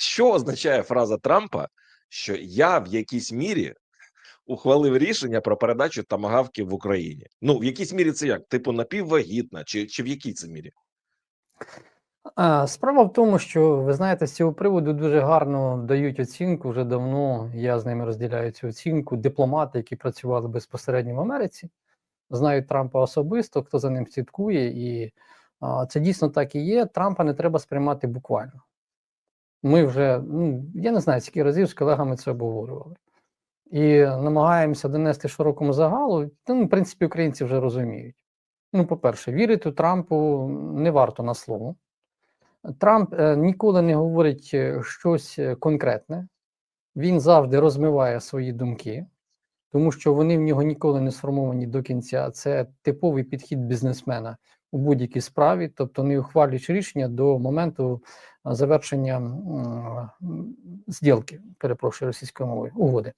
Що означає фраза Трампа, що я в якійсь мірі ухвалив рішення про передачу тамагавки в Україні? Ну, в якійсь мірі це як? Типу напіввагітна, чи, чи в якій це мірі? Справа в тому, що ви знаєте, з цього приводу дуже гарно дають оцінку вже давно. Я з ними розділяю цю оцінку. Дипломати, які працювали безпосередньо в Америці, знають Трампа особисто, хто за ним слідкує, і це дійсно так і є. Трампа не треба сприймати буквально. Ми вже, ну я не знаю, скільки разів з колегами це обговорювали. І намагаємося донести широкому загалу. Ну, в принципі, українці вже розуміють. Ну, по-перше, вірити Трампу не варто на слово. Трамп е, ніколи не говорить е, щось е, конкретне, він завжди розмиває свої думки, тому що вони в нього ніколи не сформовані до кінця. Це типовий підхід бізнесмена у будь-якій справі, тобто не ухвалюючи рішення до моменту завершення зділки, перепрошую російською мовою, угоди.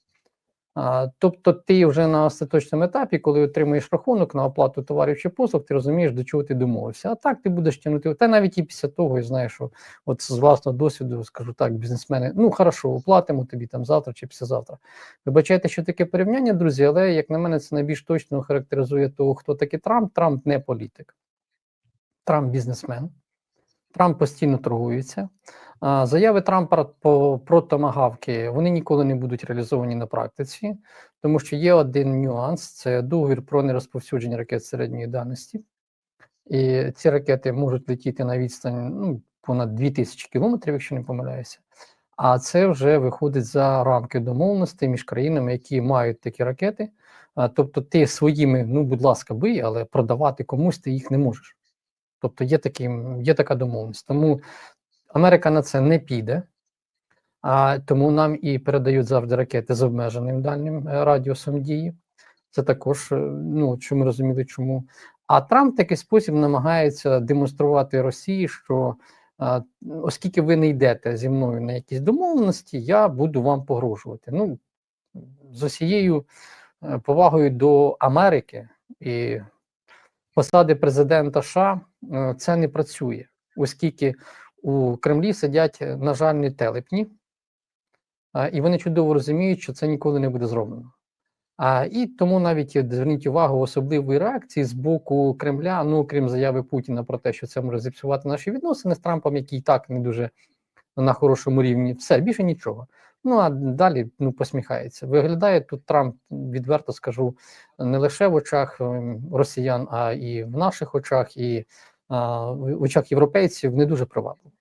Тобто, ти вже на остаточному етапі, коли отримуєш рахунок на оплату товарів чи послуг, ти розумієш, до чого ти домовився. А так ти будеш тягнути. Та навіть і після того, я знаю, що от з власного досвіду скажу так, бізнесмени, ну хорошо, оплатимо тобі там завтра чи післязавтра. Вибачайте, що таке порівняння, друзі, але як на мене, це найбільш точно характеризує того, хто такий Трамп. Трамп не політик, Трамп бізнесмен. Трамп постійно торгується. Заяви Трампа про томагавки вони ніколи не будуть реалізовані на практиці, тому що є один нюанс: це договір про нерозповсюдження ракет середньої дальності. І ці ракети можуть летіти на відстань ну, понад 2000 кілометрів, якщо не помиляюся. А це вже виходить за рамки домовленостей між країнами, які мають такі ракети. Тобто, ти своїми, ну будь ласка, бий, але продавати комусь ти їх не можеш. Тобто є такі, є така домовленість. Тому Америка на це не піде, а тому нам і передають завжди ракети з обмеженим дальнім е, радіусом дії. Це також, е, ну ми розуміли, чому. А Трамп такий спосіб намагається демонструвати Росії, що оскільки ви не йдете зі мною на якісь домовленості, я буду вам погрожувати. Ну, з усією е, повагою до Америки і посади президента США це не працює, оскільки у Кремлі сидять, е, на жаль, не телепні, і вони чудово розуміють, що це ніколи не буде зроблено. А, І тому навіть е, зверніть увагу особливої реакції з боку Кремля, ну крім заяви Путіна про те, що це може зіпсувати наші відносини з Трампом, який і так не дуже на хорошому рівні, все більше нічого. Ну а далі ну посміхається. Виглядає тут Трамп, відверто скажу, не лише в очах ем, росіян, а і в наших очах, і а, в очах європейців не дуже привабливо.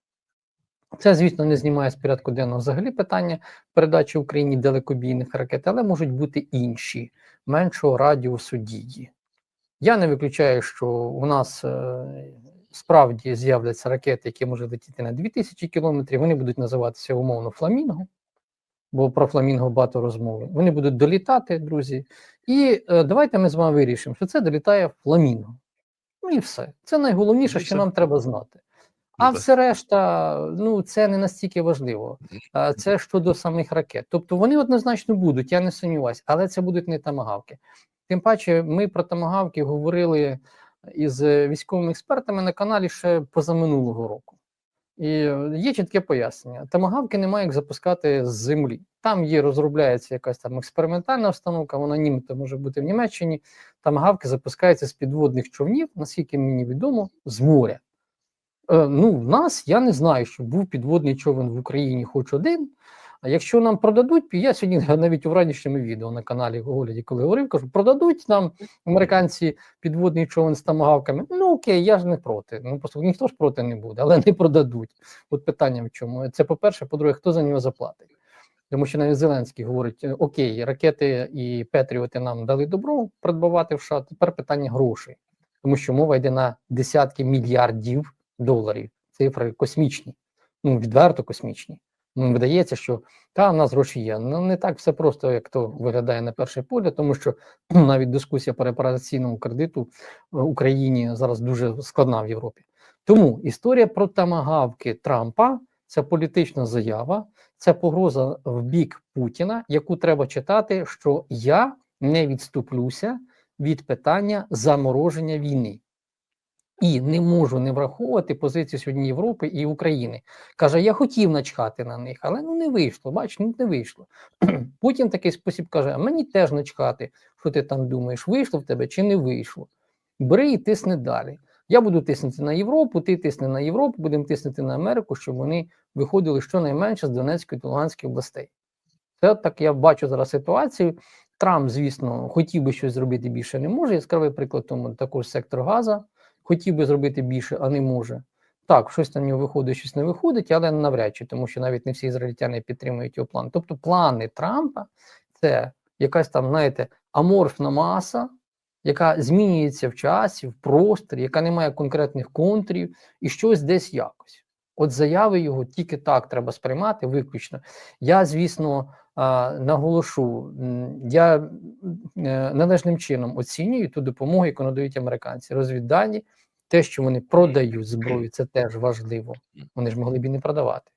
Це, звісно, не знімає з порядку денного взагалі питання передачі Україні далекобійних ракет, але можуть бути інші, меншого радіусу дії. Я не виключаю, що у нас е, справді з'являться ракети, які можуть летіти на 2000 кілометрів, вони будуть називатися умовно фламінго, бо про фламінго багато розмови. Вони будуть долітати, друзі. І е, давайте ми з вами вирішимо, що це долітає фламінго. Ну і все. Це найголовніше, Ну що нам треба знати. А все решта, ну це не настільки важливо. Це щодо самих ракет. Тобто вони однозначно будуть, я не сумніваюся, але це будуть не тамагавки. Тим паче, ми про тамагавки говорили із військовими експертами на каналі ще позаминулого року. І е, є чітке пояснення: тамагавки немає як запускати з землі. Там є, розробляється якась там експериментальна установка, вона німто може бути в Німеччині. Тамагавки запускаються з підводних човнів, наскільки мені відомо, з моря. Е, ну, в нас я не знаю, що був підводний човен в Україні хоч один. А якщо нам продадуть, я сьогодні навіть у ранішньому відео на каналі Огляді, коли говорив, кажу, продадуть нам американці підводний човен з тамагавками. Ну окей, я ж не проти. Ну просто ніхто ж проти не буде, але не продадуть. От питання в чому? Це по-перше, по-друге, хто за нього заплатить? Тому що навіть Зеленський говорить: «Е, окей, ракети і Петріоти нам дали добро придбавати в США. Тепер питання грошей, тому що мова йде на десятки мільярдів доларів. Цифри космічні, ну відверто космічні. Видається, що та в нас гроші є. Ну не так все просто, як то виглядає на перше погляд, тому що навіть дискусія по репараційному кредиту в Україні зараз дуже складна в Європі. Тому історія про тамагавки Трампа це політична заява, це погроза в бік Путіна, яку треба читати, що я не відступлюся від питання замороження війни. І не можу не враховувати позицію сьогодні Європи і України. Каже, я хотів начхати на них, але ну не вийшло. Бач, ну не вийшло. Путін такий спосіб каже: а мені теж начхати, що ти там думаєш, вийшло в тебе чи не вийшло. Бери і тисни далі. Я буду тиснути на Європу, ти тисни на Європу, будемо тиснути на Америку, щоб вони виходили щонайменше з Донецької та Луганської областей. Це так я бачу зараз ситуацію. Трамп, звісно, хотів би щось зробити більше, не може. Яскравий приклад тому також сектор Газа. Хотів би зробити більше, а не може. Так, щось на нього виходить, щось не виходить, але навряд чи, тому що навіть не всі ізраїльтяни підтримують його план. Тобто, плани Трампа це якась там, знаєте, аморфна маса, яка змінюється в часі, в просторі, яка не має конкретних контурів і щось десь якось. От заяви його тільки так треба сприймати, виключно. Я, звісно, наголошу, я е, належним чином оцінюю ту допомогу, яку надають американці. Розвіддані, те, що вони продають зброю, це теж важливо. Вони ж могли б і не продавати.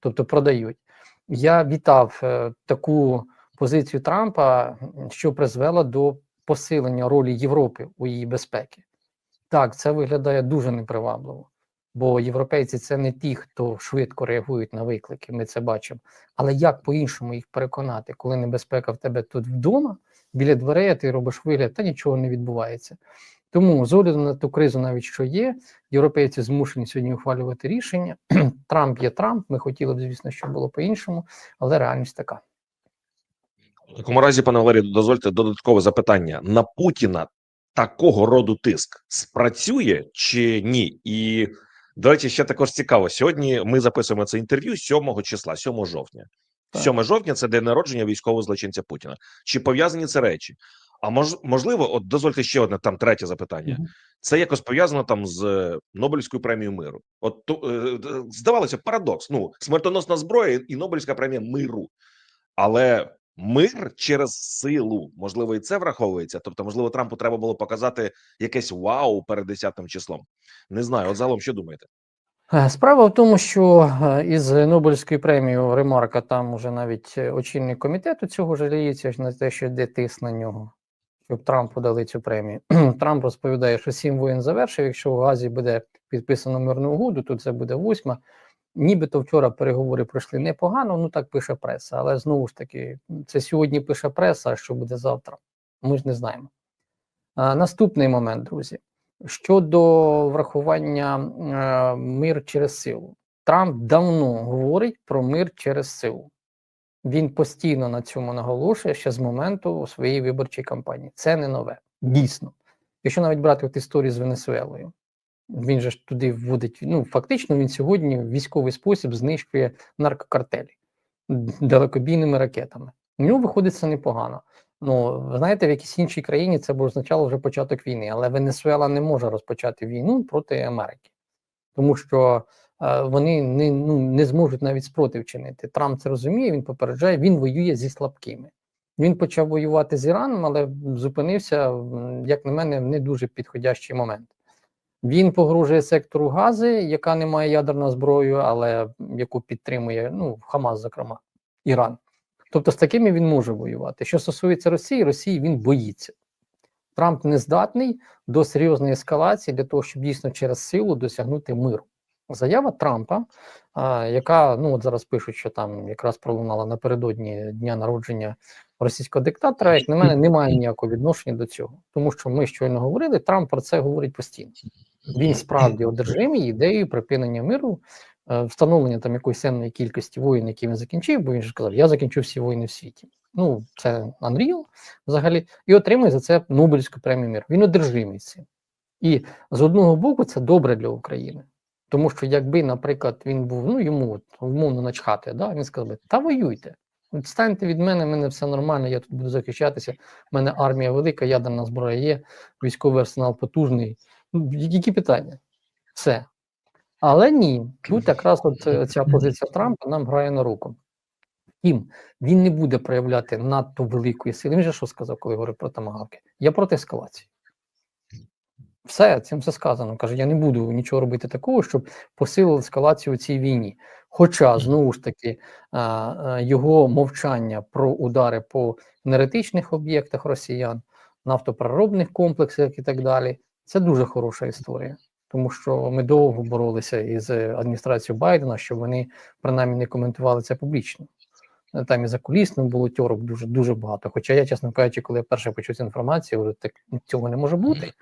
Тобто продають. Я вітав е, таку позицію Трампа, що призвела до посилення ролі Європи у її безпеки. Так, це виглядає дуже непривабливо, бо європейці це не ті, хто швидко реагують на виклики. Ми це бачимо. Але як по-іншому їх переконати, коли небезпека в тебе тут вдома, біля дверей, а ти робиш вигляд, та нічого не відбувається. Тому з огляду на ту кризу, навіть що є, європейці змушені сьогодні ухвалювати рішення. Трамп є Трамп. Ми хотіли б, звісно, щоб було по-іншому, але реальність така. В такому разі, пане Валерію, дозвольте додаткове запитання на Путіна. Такого роду тиск спрацює чи ні? І до речі, ще також цікаво. Сьогодні ми записуємо це інтерв'ю 7 числа, 7 жовтня. Так. 7 жовтня це день народження військового злочинця Путіна. Чи пов'язані це речі? А мож, можливо, от дозвольте ще одне там третє запитання. Мгм. Це якось пов'язано там з е, Нобелівською премією миру. От то, е, здавалося, парадокс. Ну, смертоносна зброя і Нобелівська премія миру. Але мир через силу, можливо, і це враховується. Тобто, можливо, Трампу треба було показати якесь вау перед 10 числом. Не знаю. От загалом, що думаєте? Е, Справа в тому, що е, із Нобелівською премією Ремарка там уже навіть е, очільник комітету цього жаліється на те, що йде тиск на нього, щоб Трампу дали цю премію. Трамп розповідає, що сім воєн завершив. Якщо в Газі буде підписано мирну угоду, то це буде восьма. Нібито вчора переговори пройшли непогано, ну так пише преса. Але знову ж таки, це сьогодні пише преса, а що буде завтра. Ми ж не знаємо. А, наступний момент, друзі. Щодо врахування е, мир через силу, Трамп давно говорить про мир через силу. Він постійно на цьому наголошує ще з моменту своєї виборчої кампанії. Це не нове. Дійсно. Якщо навіть брати от історію з Венесуелою, він же ж туди вводить. Ну, фактично, він сьогодні в військовий спосіб знищує наркокартелі далекобійними ракетами. У нього виходить це непогано. Ну, знаєте, в якійсь іншій країні це б означало вже початок війни, але Венесуела не може розпочати війну проти Америки, тому що е, вони не, ну, не зможуть навіть спротив чинити. Трамп це розуміє, він попереджає, він воює зі слабкими. Він почав воювати з Іраном, але зупинився, як на мене, в не дуже підходящий момент. Він погрожує сектору Гази, яка не має ядерну зброю, але яку підтримує ну, Хамас, зокрема, Іран. Тобто з такими він може воювати. Що стосується Росії, Росії він боїться. Трамп не здатний до серйозної ескалації для того, щоб дійсно через силу досягнути миру. Заява Трампа, яка ну от зараз пишуть, що там якраз пролунала напередодні дня народження російського диктатора, як на мене, не має ніякого відношення до цього, тому що ми щойно говорили, Трамп про це говорить постійно. Він справді одержимий ідеєю припинення миру, е, встановлення там якоїсь енної кількості воїн, які він закінчив, бо він же сказав, я закінчу всі війни в світі. Ну, це Unreal взагалі, і отримує за це Нобелівську премію миру. Він одержимий цим. І з одного боку, це добре для України. Тому що якби, наприклад, він був, ну йому от, умовно начхати, да, він сказав би, та воюйте. Відстаньте від мене, в мене все нормально, я тут буду захищатися. в мене армія велика, ядерна зброя є, військовий арсенал потужний. Ну, які питання? Все. Але ні, тут якраз от е, ця позиція Трампа нам грає на руку. Втім, він не буде проявляти надто великої сили. Він же що сказав, коли говорив про тамагавки? Я проти ескалації. Все, цим все сказано. Каже, я не буду нічого робити такого, щоб посилили ескалацію у цій війні. Хоча, знову ж таки, його мовчання про удари по енергетичних об'єктах росіян, нафтопереробних комплексах і так далі, це дуже хороша історія. тому що ми довго боролися із адміністрацією Байдена, щоб вони принаймні не коментували це публічно. Там і за кулісним було тьорок дуже дуже багато. Хоча я, чесно кажучи, коли я перше почув цю інформацію, говорю, так ну, цього не може бути.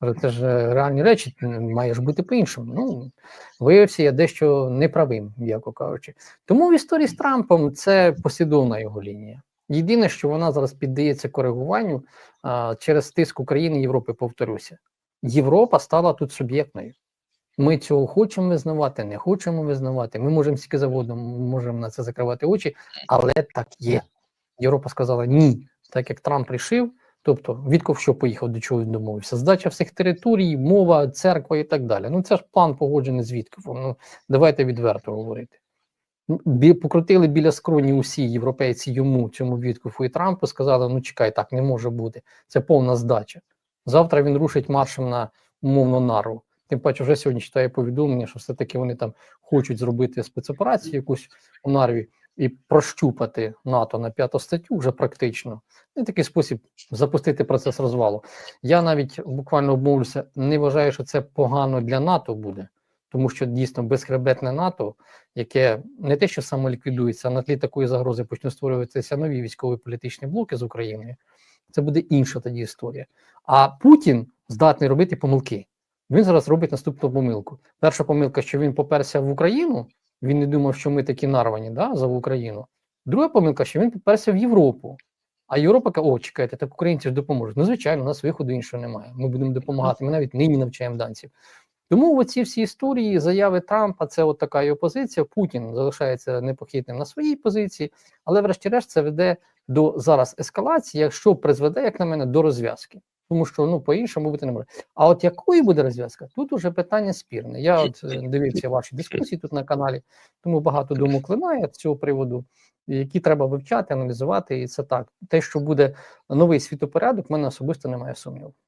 Говорю, Це ж е, реальні речі, м, має бути по-іншому. Ну, виявився я дещо неправим, м'яко кажучи. Тому в історії з Трампом це послідовна його лінія. Єдине, що вона зараз піддається коригуванню а, через тиск України і Європи, повторюся. Європа стала тут суб'єктною. Ми цього хочемо визнавати, не хочемо визнавати. Ми можемо скільки завгодно, можемо на це закривати очі, але так є. Європа сказала ні, так як Трамп рішив, тобто Вітков що поїхав, до чого він домовився? Здача всіх територій, мова, церква і так далі. Ну це ж план погоджений з Вітковом. Ну давайте відверто говорити. Бі, покрутили біля скроні усі європейці йому, цьому Віткову і Трампу, сказали: ну чекай, так не може бути. Це повна здача. Завтра він рушить маршем на умовно нару. Тим паче, вже сьогодні читаю повідомлення, що все-таки вони там хочуть зробити спецоперацію якусь у Нарві і прощупати НАТО на п'яту статтю вже практично. І такий спосіб запустити процес розвалу. Я навіть буквально обмовлюся, не вважаю, що це погано для НАТО буде, тому що дійсно безхребетне НАТО, яке не те, що самоліквідується, а на тлі такої загрози почнуть створюватися нові військові політичні блоки з Україною. Це буде інша тоді історія. А Путін здатний робити помилки. Він зараз робить наступну помилку. Перша помилка, що він поперся в Україну, він не думав, що ми такі нарвані да, за Україну. Друга помилка, що він поперся в Європу. А Європа каже, о, чекайте, так українці ж допоможуть. Ну, звичайно, у нас виходу іншого немає. Ми будемо допомагати. Ми навіть нині навчаємо данців. Тому оці всі історії, заяви Трампа, це от така його позиція. Путін залишається непохитним на своїй позиції, але, врешті-решт, це веде до зараз ескалації, якщо призведе, як на мене, до розв'язки. Тому що ну по-іншому бути не може. А от якою буде розв'язка? Тут уже питання спірне. Я от е, дивився ваші дискусії тут на каналі, тому багато думок линає з цього приводу, які треба вивчати, аналізувати. І це так. Те, що буде новий світопорядок, в мене особисто немає сумніву.